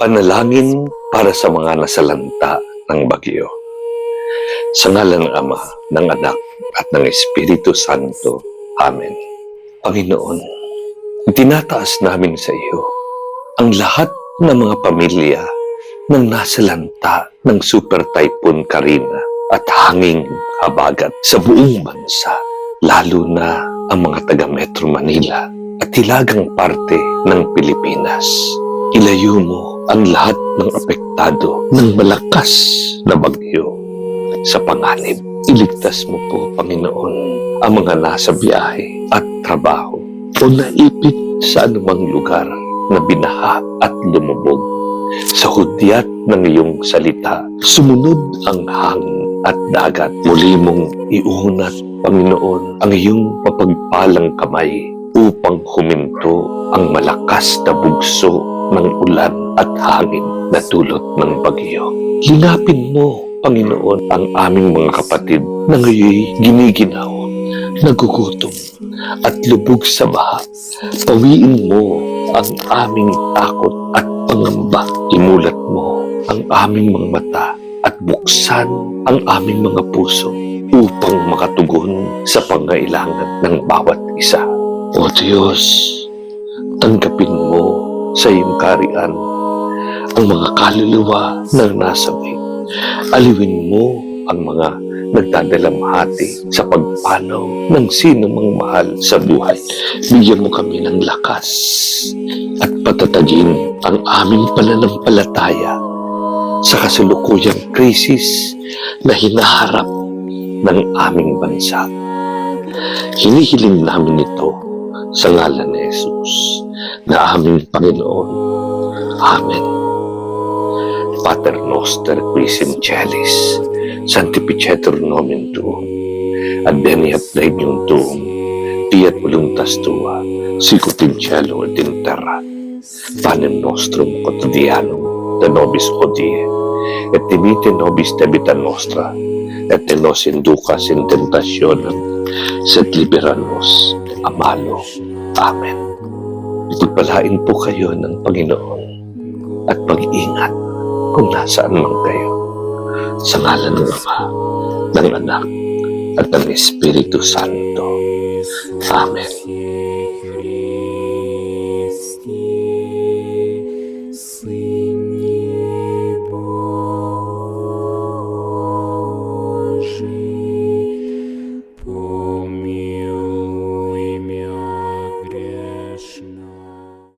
Panalangin para sa mga nasalanta ng bagyo. Sa ngalan ng Ama, ng Anak, at ng Espiritu Santo. Amen. Panginoon, tinataas namin sa iyo ang lahat ng mga pamilya ng nasalanta ng Super Typhoon Karina at hanging habagat sa buong bansa, lalo na ang mga taga Metro Manila at hilagang parte ng Pilipinas. Ilayo mo ang lahat ng apektado ng malakas na bagyo sa panganib. Iligtas mo po, Panginoon, ang mga nasa biyahe at trabaho o naipit sa anumang lugar na binaha at lumubog. Sa hudyat ng iyong salita, sumunod ang hangin at dagat. Muli mong iunat, Panginoon, ang iyong mapagpalang kamay upang huminto ang malakas na bugso ng ulan at hangin na dulot ng bagyo. Linapin mo, Panginoon, ang aming mga kapatid na ngayon giniginaw, nagugutom at lubog sa baha. Pawiin mo ang aming takot at pangamba. Imulat mo ang aming mga mata at buksan ang aming mga puso upang makatugon sa pangailangan ng bawat isa. O Diyos, tanggapin mo sa iyong karian ang mga kaluluwa ng nasabi. Aliwin mo ang mga nagdadalamhati sa pagpanaw ng sino mang mahal sa buhay. Bigyan mo kami ng lakas at patatagin ang aming pananampalataya sa kasalukuyang krisis na hinaharap ng aming bansa. Hinihiling namin ito sa ngalan ni Jesus na aming Panginoon. Amen. Pater Noster quis in celis, sanctificetur nomen tuum, adveniat regnum tuum, fiat voluntas tua, sicut in cielo et in terra. Panem nostrum quotidianum de nobis hodie, et dimite nobis debita nostra, et ne nos inducas in tentationem, sed libera nos a malo. Amen. Pagpalain po kayo ng Panginoon at mag-ingat kung nasaan man kayo. Sa ngalan ng Ama, ng Anak, at ng Espiritu Santo. Amen.